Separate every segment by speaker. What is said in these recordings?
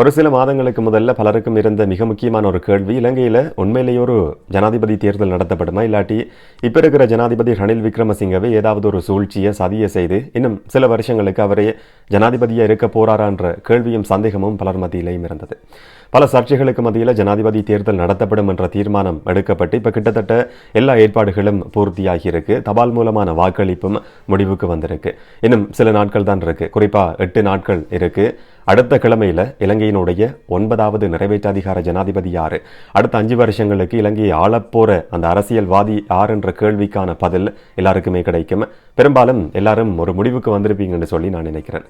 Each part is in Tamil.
Speaker 1: ஒரு சில மாதங்களுக்கு முதல்ல பலருக்கும் இருந்த மிக முக்கியமான ஒரு கேள்வி இலங்கையில் உண்மையிலேயே ஒரு ஜனாதிபதி தேர்தல் நடத்தப்படுமா இல்லாட்டி இப்போ இருக்கிற ஜனாதிபதி ரணில் விக்ரமசிங்கவே ஏதாவது ஒரு சூழ்ச்சியை சதியை செய்து இன்னும் சில வருஷங்களுக்கு அவரே ஜனாதிபதியாக இருக்க என்ற கேள்வியும் சந்தேகமும் பலர் மத்தியிலையும் இருந்தது பல சர்ச்சைகளுக்கு மத்தியில் ஜனாதிபதி தேர்தல் நடத்தப்படும் என்ற தீர்மானம் எடுக்கப்பட்டு இப்போ கிட்டத்தட்ட எல்லா ஏற்பாடுகளும் பூர்த்தியாகி இருக்கு தபால் மூலமான வாக்களிப்பும் முடிவுக்கு வந்திருக்கு இன்னும் சில நாட்கள் தான் இருக்கு குறிப்பாக எட்டு நாட்கள் இருக்குது அடுத்த கிழமையில் இலங்கையினுடைய ஒன்பதாவது நிறைவேற்றாதிகார ஜனாதிபதி யார் அடுத்த அஞ்சு வருஷங்களுக்கு இலங்கையை ஆளப்போகிற அந்த அரசியல்வாதி யார் என்ற கேள்விக்கான பதில் எல்லாருக்குமே கிடைக்கும் பெரும்பாலும் எல்லாரும் ஒரு முடிவுக்கு வந்திருப்பீங்கன்னு சொல்லி நான் நினைக்கிறேன்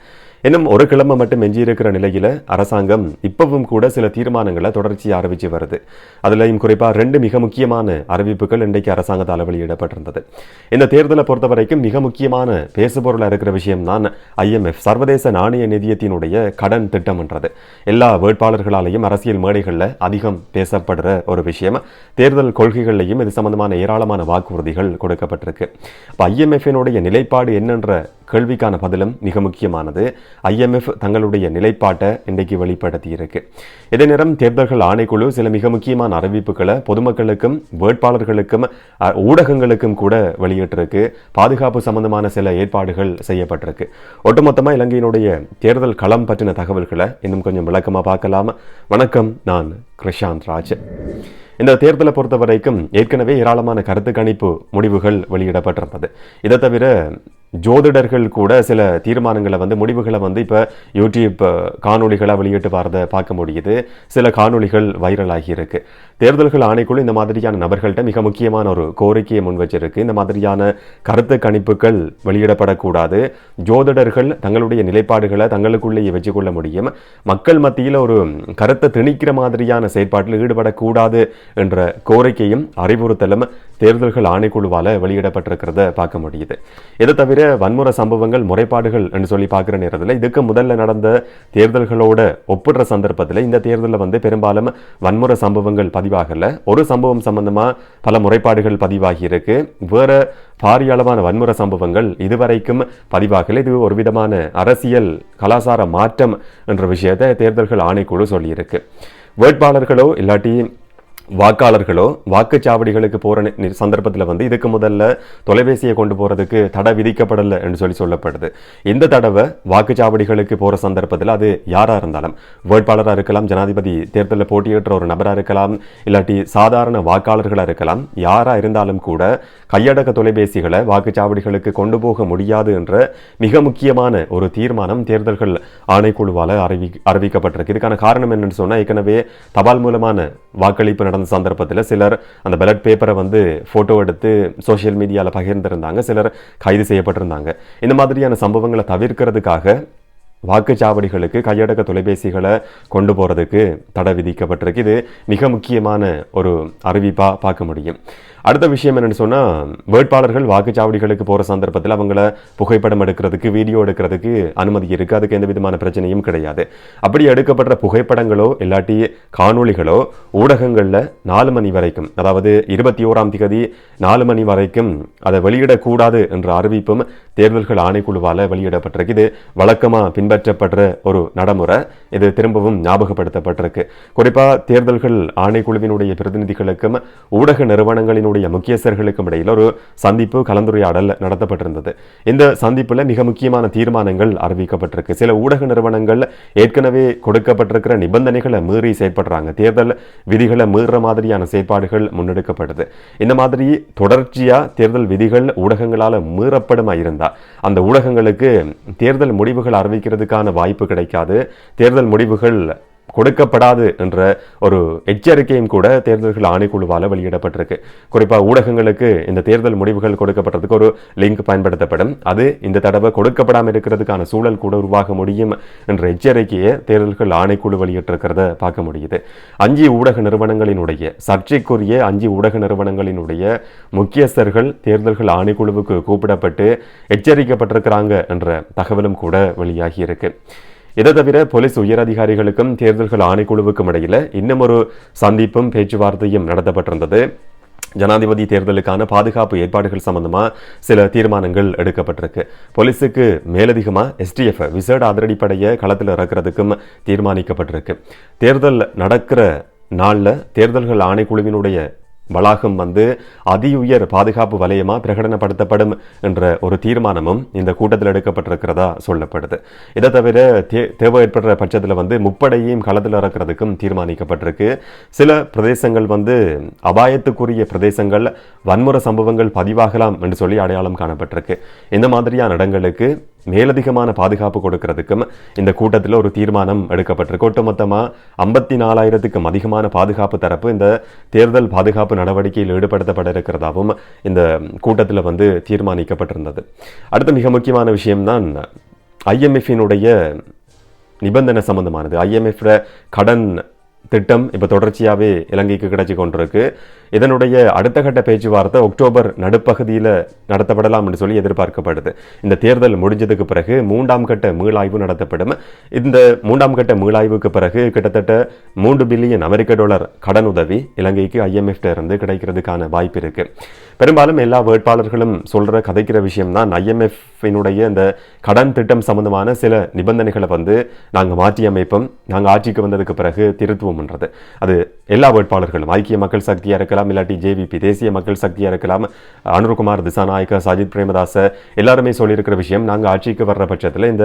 Speaker 1: இன்னும் ஒரு கிழமை மட்டும் எஞ்சியிருக்கிற நிலையில் அரசாங்கம் இப்பவும் கூட சில தீர்மானங்களை தொடர்ச்சி அறிவிச்சு வருது அதுலேயும் குறிப்பாக ரெண்டு மிக முக்கியமான அறிவிப்புகள் இன்றைக்கு அரசாங்கத்தால் வெளியிடப்பட்டிருந்தது இந்த தேர்தலை பொறுத்த வரைக்கும் மிக முக்கியமான பேசுபொருளாக இருக்கிற விஷயம் தான் ஐஎம்எஃப் சர்வதேச நாணய நிதியத்தினுடைய கடன் திட்டம்ன்றது எல்லா வேட்பாளர்களாலேயும் அரசியல் மேடைகளில் அதிகம் பேசப்படுற ஒரு விஷயம் தேர்தல் கொள்கைகள்லையும் இது சம்பந்தமான ஏராளமான வாக்குறுதிகள் கொடுக்கப்பட்டிருக்கு இப்போ ஐஎம்எஃபினுடைய நிலைப்பாடு என்னன்ற கேள்விக்கான பதிலும் மிக முக்கியமானது ஐஎம்எஃப் தங்களுடைய நிலைப்பாட்டை இன்றைக்கு வெளிப்படுத்தியிருக்கு இதே நேரம் தேர்தல்கள் ஆணைக்குழு சில மிக முக்கியமான அறிவிப்புகளை பொதுமக்களுக்கும் வேட்பாளர்களுக்கும் ஊடகங்களுக்கும் கூட வெளியிட்டிருக்கு பாதுகாப்பு சம்பந்தமான சில ஏற்பாடுகள் செய்யப்பட்டிருக்கு ஒட்டுமொத்தமாக இலங்கையினுடைய தேர்தல் களம் பற்றின தகவல்களை இன்னும் கொஞ்சம் விளக்கமாக பார்க்கலாம் வணக்கம் நான் கிருஷாந்த் ராஜ் இந்த தேர்தலை பொறுத்த வரைக்கும் ஏற்கனவே ஏராளமான கருத்து கணிப்பு முடிவுகள் வெளியிடப்பட்டிருந்தது இதை தவிர ஜோதிடர்கள் கூட சில தீர்மானங்களை வந்து முடிவுகளை வந்து இப்போ யூடியூப் காணொலிகளாக வெளியிட்டு வரதை பார்க்க முடியுது சில காணொலிகள் வைரலாகி இருக்கு தேர்தல்கள் ஆணைக்குழு இந்த மாதிரியான நபர்கள்ட்ட மிக முக்கியமான ஒரு கோரிக்கையை முன் வச்சிருக்கு இந்த மாதிரியான கருத்து கணிப்புகள் வெளியிடப்படக்கூடாது ஜோதிடர்கள் தங்களுடைய நிலைப்பாடுகளை தங்களுக்குள்ளேயே வச்சுக்கொள்ள முடியும் மக்கள் மத்தியில் ஒரு கருத்தை திணிக்கிற மாதிரியான செயற்பாட்டில் ஈடுபடக்கூடாது என்ற கோரிக்கையும் அறிவுறுத்தலும் தேர்தல்கள் ஆணைக்குழுவால் வெளியிடப்பட்டிருக்கிறத பார்க்க முடியுது இதை தவிர பிற வன்முறை சம்பவங்கள் முறைப்பாடுகள் என்று சொல்லி பார்க்குற நேரத்தில் இதுக்கு முதல்ல நடந்த தேர்தல்களோட ஒப்பிடுற சந்தர்ப்பத்தில் இந்த தேர்தலில் வந்து பெரும்பாலும் வன்முறை சம்பவங்கள் பதிவாகலை ஒரு சம்பவம் சம்பந்தமாக பல முறைப்பாடுகள் பதிவாகி இருக்கு வேற பாரிய அளவான வன்முறை சம்பவங்கள் இதுவரைக்கும் பதிவாகலை இது ஒரு விதமான அரசியல் கலாச்சார மாற்றம் என்ற விஷயத்தை தேர்தல்கள் ஆணைக்குழு சொல்லியிருக்கு வேட்பாளர்களோ இல்லாட்டி வாக்காளர்களோ வாக்குச்சாவடிகளுக்கு போகிற சந்தர்ப்பத்தில் வந்து இதுக்கு முதல்ல தொலைபேசியை கொண்டு போகிறதுக்கு தடை விதிக்கப்படலை என்று சொல்லி சொல்லப்படுது இந்த தடவை வாக்குச்சாவடிகளுக்கு போகிற சந்தர்ப்பத்தில் அது யாராக இருந்தாலும் வேட்பாளராக இருக்கலாம் ஜனாதிபதி தேர்தலில் போட்டியிடுற ஒரு நபராக இருக்கலாம் இல்லாட்டி சாதாரண வாக்காளர்களாக இருக்கலாம் யாராக இருந்தாலும் கூட கையடக்க தொலைபேசிகளை வாக்குச்சாவடிகளுக்கு கொண்டு போக முடியாது என்ற மிக முக்கியமான ஒரு தீர்மானம் தேர்தல்கள் ஆணைக்குழுவால் அறிவி அறிவிக்கப்பட்டிருக்கு இதுக்கான காரணம் என்னன்னு சொன்னால் ஏற்கனவே தபால் மூலமான வாக்களிப்பு நடந்த சந்தர்ப்பத்தில் சிலர் அந்த பேலட் பேப்பரை வந்து ஃபோட்டோ எடுத்து சோஷியல் மீடியாவில் பகிர்ந்திருந்தாங்க சிலர் கைது செய்யப்பட்டிருந்தாங்க இந்த மாதிரியான சம்பவங்களை தவிர்க்கிறதுக்காக வாக்குச்சாவடிகளுக்கு கையடக்க தொலைபேசிகளை கொண்டு போகிறதுக்கு தடை விதிக்கப்பட்டிருக்கு இது மிக முக்கியமான ஒரு அறிவிப்பாக பார்க்க முடியும் அடுத்த விஷயம் என்னென்னு சொன்னால் வேட்பாளர்கள் வாக்குச்சாவடிகளுக்கு போகிற சந்தர்ப்பத்தில் அவங்கள புகைப்படம் எடுக்கிறதுக்கு வீடியோ எடுக்கிறதுக்கு அனுமதி இருக்குது அதுக்கு எந்த விதமான பிரச்சனையும் கிடையாது அப்படி எடுக்கப்படுற புகைப்படங்களோ இல்லாட்டி காணொளிகளோ ஊடகங்களில் நாலு மணி வரைக்கும் அதாவது இருபத்தி ஓராம் தேதி நாலு மணி வரைக்கும் அதை வெளியிடக்கூடாது என்ற அறிவிப்பும் தேர்தல்கள் ஆணைக்குழுவால் வெளியிடப்பட்டிருக்கு இது வழக்கமாக பின்பற்றப்படுற ஒரு நடைமுறை இது திரும்பவும் ஞாபகப்படுத்தப்பட்டிருக்கு குறிப்பாக தேர்தல்கள் ஆணைக்குழுவினுடைய பிரதிநிதிகளுக்கும் ஊடக நிறுவனங்களின் நாடுகளுடைய முக்கியஸ்தர்களுக்கும் இடையில் ஒரு சந்திப்பு கலந்துரையாடல் நடத்தப்பட்டிருந்தது இந்த சந்திப்பில் மிக முக்கியமான தீர்மானங்கள் அறிவிக்கப்பட்டிருக்கு சில ஊடக நிறுவனங்கள் ஏற்கனவே கொடுக்கப்பட்டிருக்கிற நிபந்தனைகளை மீறி செயற்படுறாங்க தேர்தல் விதிகளை மீறுற மாதிரியான செயற்பாடுகள் முன்னெடுக்கப்படுது இந்த மாதிரி தொடர்ச்சியாக தேர்தல் விதிகள் ஊடகங்களால் மீறப்படுமா இருந்தால் அந்த ஊடகங்களுக்கு தேர்தல் முடிவுகள் அறிவிக்கிறதுக்கான வாய்ப்பு கிடைக்காது தேர்தல் முடிவுகள் கொடுக்கப்படாது என்ற ஒரு எச்சரிக்கையும் கூட தேர்தல்கள் ஆணைக்குழுவால் வெளியிடப்பட்டிருக்கு குறிப்பாக ஊடகங்களுக்கு இந்த தேர்தல் முடிவுகள் கொடுக்கப்பட்டதுக்கு ஒரு லிங்க் பயன்படுத்தப்படும் அது இந்த தடவை கொடுக்கப்படாமல் இருக்கிறதுக்கான சூழல் கூட உருவாக முடியும் என்ற எச்சரிக்கையை தேர்தல்கள் ஆணைக்குழு வெளியிட்டிருக்கிறத பார்க்க முடியுது அஞ்சு ஊடக நிறுவனங்களினுடைய சர்ச்சைக்குரிய அஞ்சு ஊடக நிறுவனங்களினுடைய முக்கியஸ்தர்கள் தேர்தல்கள் ஆணைக்குழுவுக்கு கூப்பிடப்பட்டு எச்சரிக்கப்பட்டிருக்கிறாங்க என்ற தகவலும் கூட வெளியாகி இருக்கு இதை தவிர போலீஸ் உயரதிகாரிகளுக்கும் தேர்தல்கள் ஆணைக்குழுவுக்கும் இடையில் இன்னமொரு சந்திப்பும் பேச்சுவார்த்தையும் நடத்தப்பட்டிருந்தது ஜனாதிபதி தேர்தலுக்கான பாதுகாப்பு ஏற்பாடுகள் சம்பந்தமாக சில தீர்மானங்கள் எடுக்கப்பட்டிருக்கு போலீஸுக்கு மேலதிகமாக எஸ்டிஎஃப் விசேட அதிரடிப்படையை களத்தில் இறக்கிறதுக்கும் தீர்மானிக்கப்பட்டிருக்கு தேர்தல் நடக்கிற நாளில் தேர்தல்கள் ஆணைக்குழுவினுடைய வளாகம் வந்து அதியுயர் பாதுகாப்பு வலயமாக பிரகடனப்படுத்தப்படும் என்ற ஒரு தீர்மானமும் இந்த கூட்டத்தில் எடுக்கப்பட்டிருக்கிறதா சொல்லப்படுது இதை தவிர தேவை ஏற்படுற பட்சத்தில் வந்து முப்படையும் களத்தில் இறக்கிறதுக்கும் தீர்மானிக்கப்பட்டிருக்கு சில பிரதேசங்கள் வந்து அபாயத்துக்குரிய பிரதேசங்கள் வன்முறை சம்பவங்கள் பதிவாகலாம் என்று சொல்லி அடையாளம் காணப்பட்டிருக்கு இந்த மாதிரியான இடங்களுக்கு மேலதிகமான பாதுகாப்பு கொடுக்கறதுக்கும் இந்த கூட்டத்தில் ஒரு தீர்மானம் எடுக்கப்பட்டிருக்கு ஒட்டுமொத்தமாக ஐம்பத்தி நாலாயிரத்துக்கும் அதிகமான பாதுகாப்பு தரப்பு இந்த தேர்தல் பாதுகாப்பு நடவடிக்கையில் ஈடுபடுத்தப்பட இருக்கிறதாகவும் இந்த கூட்டத்தில் வந்து தீர்மானிக்கப்பட்டிருந்தது அடுத்த மிக முக்கியமான விஷயம் தான் ஐஎம்எஃபினுடைய நிபந்தனை சம்பந்தமானது ஐஎம்எஃப்ட கடன் திட்டம் இப்போ தொடர்ச்சியாகவே இலங்கைக்கு கிடைச்சி கொண்டிருக்கு இதனுடைய அடுத்த கட்ட பேச்சுவார்த்தை அக்டோபர் நடுப்பகுதியில் நடத்தப்படலாம் என்று சொல்லி எதிர்பார்க்கப்படுது இந்த தேர்தல் முடிஞ்சதுக்கு பிறகு மூன்றாம் கட்ட மீளாய்வு நடத்தப்படும் இந்த மூன்றாம் கட்ட மீளாய்வுக்கு பிறகு கிட்டத்தட்ட மூன்று பில்லியன் அமெரிக்க டாலர் கடன் உதவி இலங்கைக்கு ஐஎம்எஃப்ட இருந்து கிடைக்கிறதுக்கான வாய்ப்பு இருக்கு பெரும்பாலும் எல்லா வேட்பாளர்களும் சொல்ற கதைக்கிற விஷயம் தான் ஐஎம்எஃபினுடைய இந்த கடன் திட்டம் சம்பந்தமான சில நிபந்தனைகளை வந்து நாங்கள் மாற்றி அமைப்போம் நாங்கள் ஆட்சிக்கு வந்ததுக்கு பிறகு திருத்துவம் அது எல்லா வேட்பாளர்களும் ஐக்கிய மக்கள் சக்தியாக இருக்க இருக்கலாம் இல்லாட்டி ஜேவிபி தேசிய மக்கள் சக்தியாக இருக்கலாம் அனுர்குமார் திசாநாயக்க சஜித் பிரேமதாச எல்லாருமே சொல்லியிருக்கிற விஷயம் நாங்கள் ஆட்சிக்கு வர்ற பட்சத்தில் இந்த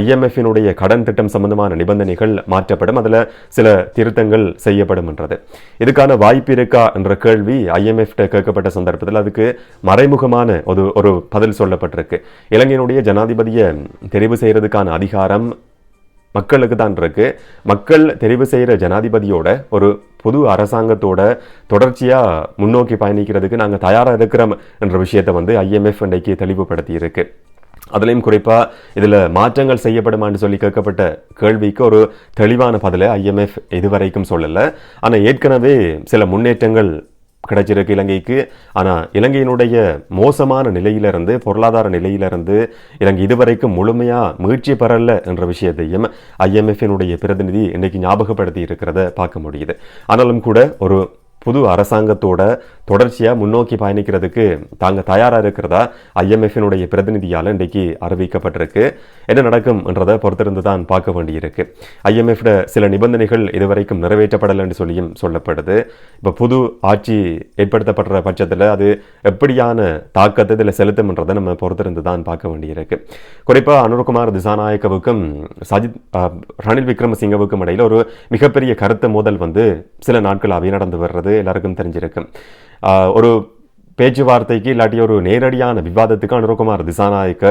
Speaker 1: ஐஎம்எஃபினுடைய கடன் திட்டம் சம்பந்தமான நிபந்தனைகள் மாற்றப்படும் அதில் சில திருத்தங்கள் செய்யப்படும் என்றது இதுக்கான வாய்ப்பு இருக்கா என்ற கேள்வி ஐஎம்எஃப் கேட்கப்பட்ட சந்தர்ப்பத்தில் அதுக்கு மறைமுகமான ஒரு ஒரு பதில் சொல்லப்பட்டிருக்கு இலங்கையினுடைய ஜனாதிபதியை தெரிவு செய்கிறதுக்கான அதிகாரம் மக்களுக்கு தான் இருக்குது மக்கள் தெரிவு செய்கிற ஜனாதிபதியோட ஒரு பொது அரசாங்கத்தோட தொடர்ச்சியாக முன்னோக்கி பயணிக்கிறதுக்கு நாங்கள் தயாராக இருக்கிறோம் என்ற விஷயத்தை வந்து ஐஎம்எஃப் இன்றைக்கு தெளிவுபடுத்தி அதுலேயும் குறிப்பாக இதில் மாற்றங்கள் செய்யப்படுமான்னு சொல்லி கேட்கப்பட்ட கேள்விக்கு ஒரு தெளிவான பதிலை ஐஎம்எஃப் இதுவரைக்கும் சொல்லலை ஆனால் ஏற்கனவே சில முன்னேற்றங்கள் கிடைச்சிருக்கு இலங்கைக்கு ஆனால் இலங்கையினுடைய மோசமான நிலையிலிருந்து பொருளாதார நிலையிலிருந்து இலங்கை இதுவரைக்கும் முழுமையாக மீழ்ச்சி பெறல என்ற விஷயத்தையும் ஐஎம்எஃபினுடைய பிரதிநிதி இன்றைக்கு ஞாபகப்படுத்தி இருக்கிறத பார்க்க முடியுது ஆனாலும் கூட ஒரு புது அரசாங்கத்தோட தொடர்ச்சியாக முன்னோக்கி பயணிக்கிறதுக்கு தாங்க தயாராக இருக்கிறதா ஐஎம்எஃபினுடைய பிரதிநிதியால் இன்றைக்கு அறிவிக்கப்பட்டிருக்கு என்ன நடக்கும்ன்றதை பொறுத்திருந்து தான் பார்க்க வேண்டியிருக்கு ஐஎம்எஃப்ட சில நிபந்தனைகள் இதுவரைக்கும் நிறைவேற்றப்படலைன்னு சொல்லியும் சொல்லப்படுது இப்போ புது ஆட்சி ஏற்படுத்தப்படுற பட்சத்தில் அது எப்படியான தாக்கத்தை இதில் செலுத்தும்ன்றதை நம்ம பொறுத்திருந்து தான் பார்க்க வேண்டியிருக்கு குறிப்பாக அனுர்குமார் திசாநாயக்கவுக்கும் சஜித் ரணில் விக்ரமசிங்கவுக்கும் இடையில் ஒரு மிகப்பெரிய கருத்து மோதல் வந்து சில நாட்களாகவே நடந்து வர்றது என்பது எல்லாருக்கும் தெரிஞ்சிருக்கு ஒரு பேச்சுவார்த்தைக்கு இல்லாட்டி ஒரு நேரடியான விவாதத்துக்கு அனுரகுமார் திசாநாயக்க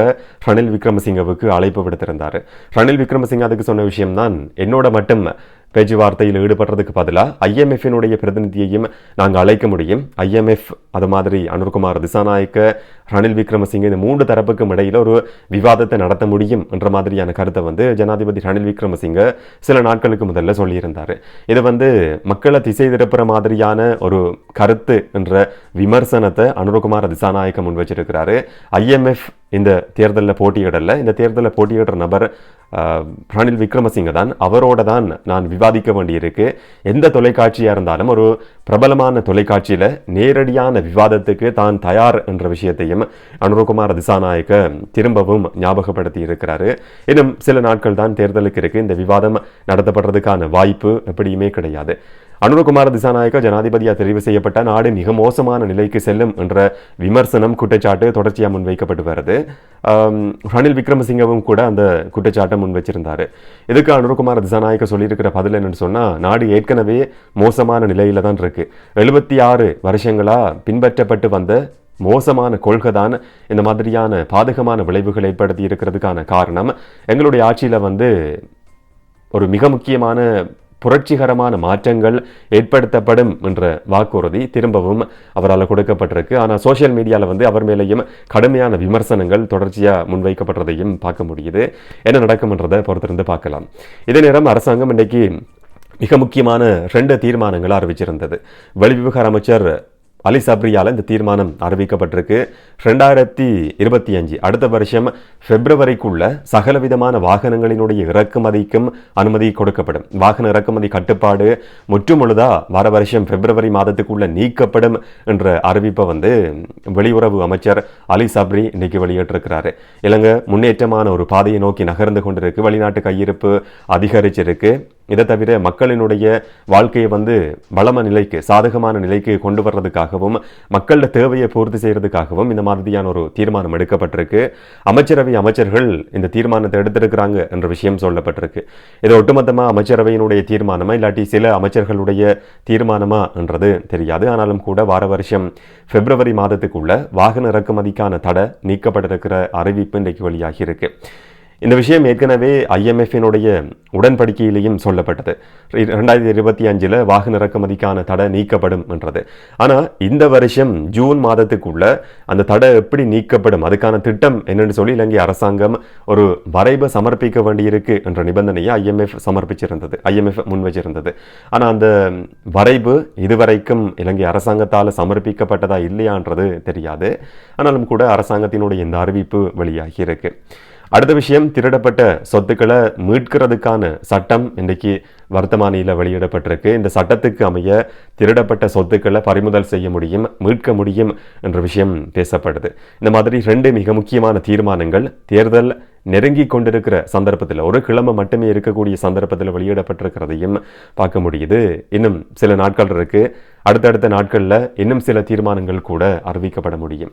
Speaker 1: ரணில் விக்ரமசிங்கவுக்கு அழைப்பு விடுத்திருந்தார் ரணில் விக்ரமசிங்க அதுக்கு சொன்ன விஷயம் தான் என்னோட மட்டும் பேச்சுவார்த்தையில் ஈடுபடுறதுக்கு பதிலாக ஐஎம்எஃபினுடைய பிரதிநிதியையும் நாங்கள் அழைக்க முடியும் ஐஎம்எஃப் அது மாதிரி அனுர்குமார் திசாநாயக்க ரணில் விக்ரமசிங்க இந்த மூன்று தரப்புக்கும் இடையில் ஒரு விவாதத்தை நடத்த முடியும் என்ற மாதிரியான கருத்தை வந்து ஜனாதிபதி ரணில் விக்ரமசிங்க சில நாட்களுக்கு முதல்ல சொல்லியிருந்தார் இது வந்து மக்களை திசை திருப்புற மாதிரியான ஒரு கருத்து என்ற விமர்சனத்தை அனுர்குமார் திசாநாயக்க முன் வச்சிருக்கிறாரு ஐஎம்எஃப் இந்த தேர்தலில் போட்டியிடல இந்த தேர்தலில் போட்டியிடுற நபர் ரணில் விக்ரமசிங்க தான் அவரோட தான் நான் விவாதிக்க வேண்டியிருக்கு எந்த தொலைக்காட்சியாக இருந்தாலும் ஒரு பிரபலமான தொலைக்காட்சியில் நேரடியான விவாதத்துக்கு தான் தயார் என்ற விஷயத்தையும் அனுரகுமார் திசாநாயக்க திரும்பவும் ஞாபகப்படுத்தி இருக்கிறாரு இன்னும் சில நாட்கள் தான் தேர்தலுக்கு இருக்குது இந்த விவாதம் நடத்தப்படுறதுக்கான வாய்ப்பு எப்படியுமே கிடையாது அனுரகுமார திசாநாயக்க ஜனாதிபதியாக தெரிவு செய்யப்பட்ட நாடு மிக மோசமான நிலைக்கு செல்லும் என்ற விமர்சனம் குற்றச்சாட்டு தொடர்ச்சியாக முன்வைக்கப்பட்டு வருது ரணில் விக்ரமசிங்கவும் கூட அந்த குற்றச்சாட்டை முன் வச்சிருந்தார் இதுக்கு அனுரகுமார திசாநாயக்க சொல்லியிருக்கிற பதில் என்னென்னு சொன்னால் நாடு ஏற்கனவே மோசமான நிலையில் தான் இருக்குது எழுபத்தி ஆறு வருஷங்களாக பின்பற்றப்பட்டு வந்த மோசமான கொள்கை தான் இந்த மாதிரியான பாதகமான விளைவுகள் ஏற்படுத்தி இருக்கிறதுக்கான காரணம் எங்களுடைய ஆட்சியில் வந்து ஒரு மிக முக்கியமான புரட்சிகரமான மாற்றங்கள் ஏற்படுத்தப்படும் என்ற வாக்குறுதி திரும்பவும் அவரால் கொடுக்கப்பட்டிருக்கு ஆனால் சோசியல் மீடியாவில் வந்து அவர் மேலேயும் கடுமையான விமர்சனங்கள் தொடர்ச்சியாக முன்வைக்கப்படுறதையும் பார்க்க முடியுது என்ன நடக்கும்ன்றதை பொறுத்திருந்து பார்க்கலாம் இதே நேரம் அரசாங்கம் இன்றைக்கு மிக முக்கியமான ரெண்டு தீர்மானங்களை அறிவிச்சிருந்தது வெளிவிவகார அமைச்சர் அலி சப்ரியால் இந்த தீர்மானம் அறிவிக்கப்பட்டிருக்கு ரெண்டாயிரத்தி இருபத்தி அஞ்சு அடுத்த வருஷம் பிப்ரவரிக்குள்ள சகலவிதமான வாகனங்களினுடைய இறக்குமதிக்கும் அனுமதி கொடுக்கப்படும் வாகன இறக்குமதி கட்டுப்பாடு முற்றுமுழுதா வர வருஷம் பிப்ரவரி மாதத்துக்குள்ள நீக்கப்படும் என்ற அறிவிப்பை வந்து வெளியுறவு அமைச்சர் அலி சப்ரி இன்னைக்கு வெளியிட்டிருக்கிறாரு இலங்கை முன்னேற்றமான ஒரு பாதையை நோக்கி நகர்ந்து கொண்டிருக்கு வெளிநாட்டு கையிருப்பு அதிகரிச்சிருக்கு இதை தவிர மக்களினுடைய வாழ்க்கையை வந்து வளம நிலைக்கு சாதகமான நிலைக்கு கொண்டு வர்றதுக்காகவும் மக்களோட தேவையை பூர்த்தி செய்கிறதுக்காகவும் இந்த மாதிரியான ஒரு தீர்மானம் எடுக்கப்பட்டிருக்கு அமைச்சரவை அமைச்சர்கள் இந்த தீர்மானத்தை எடுத்திருக்கிறாங்க என்ற விஷயம் சொல்லப்பட்டிருக்கு இதை ஒட்டுமொத்தமாக அமைச்சரவையினுடைய தீர்மானமாக இல்லாட்டி சில அமைச்சர்களுடைய தீர்மானமா என்றது தெரியாது ஆனாலும் கூட வார வருஷம் பிப்ரவரி மாதத்துக்குள்ள வாகன இறக்குமதிக்கான தடை நீக்கப்பட்டிருக்கிற அறிவிப்பு இன்றைக்கு வெளியாகி இருக்கு இந்த விஷயம் ஏற்கனவே ஐஎம்எஃபினுடைய உடன்படிக்கையிலையும் சொல்லப்பட்டது ரெண்டாயிரத்தி இருபத்தி அஞ்சில் வாகன இறக்குமதிக்கான தடை நீக்கப்படும் என்றது ஆனால் இந்த வருஷம் ஜூன் மாதத்துக்குள்ள அந்த தடை எப்படி நீக்கப்படும் அதுக்கான திட்டம் என்னென்னு சொல்லி இலங்கை அரசாங்கம் ஒரு வரைவு சமர்ப்பிக்க வேண்டியிருக்கு என்ற நிபந்தனையை ஐஎம்எஃப் சமர்ப்பிச்சிருந்தது ஐஎம்எஃப் முன் வச்சிருந்தது ஆனால் அந்த வரைவு இதுவரைக்கும் இலங்கை அரசாங்கத்தால் சமர்ப்பிக்கப்பட்டதா இல்லையான்றது தெரியாது ஆனாலும் கூட அரசாங்கத்தினுடைய இந்த அறிவிப்பு வெளியாகி இருக்கு அடுத்த விஷயம் திருடப்பட்ட சொத்துக்களை மீட்கிறதுக்கான சட்டம் இன்றைக்கு வர்த்தமானியில் வெளியிடப்பட்டிருக்கு இந்த சட்டத்துக்கு அமைய திருடப்பட்ட சொத்துக்களை பறிமுதல் செய்ய முடியும் மீட்க முடியும் என்ற விஷயம் பேசப்படுது இந்த மாதிரி ரெண்டு மிக முக்கியமான தீர்மானங்கள் தேர்தல் நெருங்கி கொண்டிருக்கிற சந்தர்ப்பத்தில் ஒரு கிழமை மட்டுமே இருக்கக்கூடிய சந்தர்ப்பத்தில் வெளியிடப்பட்டிருக்கிறதையும் பார்க்க முடியுது இன்னும் சில நாட்கள் இருக்குது அடுத்தடுத்த நாட்களில் இன்னும் சில தீர்மானங்கள் கூட அறிவிக்கப்பட முடியும்